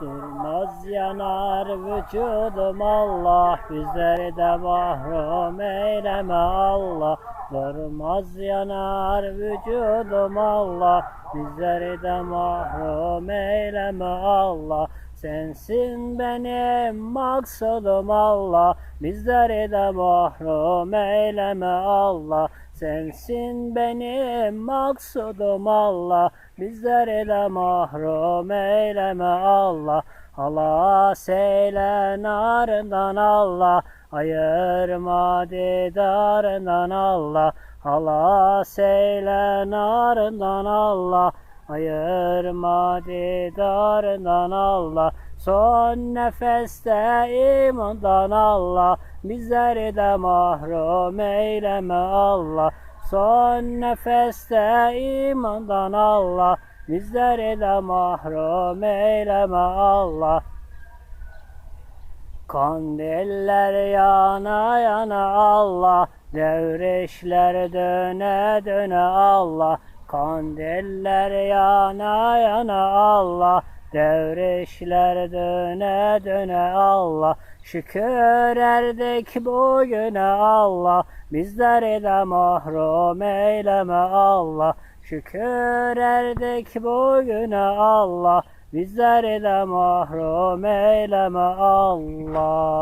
Durmaz yanar vücudum Allah Bizleri de mahrum eyleme Allah. Durmaz yanar vücudum Allah Bizleri de mahrum eyleme Allah Sensin benim maksudum Allah. Bizleri de mahrum eyleme Allah. Sensin benim maksudum Allah. Bizleri de mahrum eyleme Allah. Allah seyle narından Allah. Ayırma didarından Allah. Allah seyle narından Allah Ayırma didarından Allah. Son nefeste imandan Allah. Bizleri de mahrum eyleme Allah. Son nefeste imandan Allah. Bizleri de mahrum eyleme Allah. Kandiller yana yana Allah. Devreşler döne döne Allah Kandiller yana yana Allah Devreşler döne döne Allah. Şükür erdik bugüne Allah Bizleri de mahrum eyleme Allah. Şükür erdik bugüne Allah Bizleri de mahrum eyleme Allah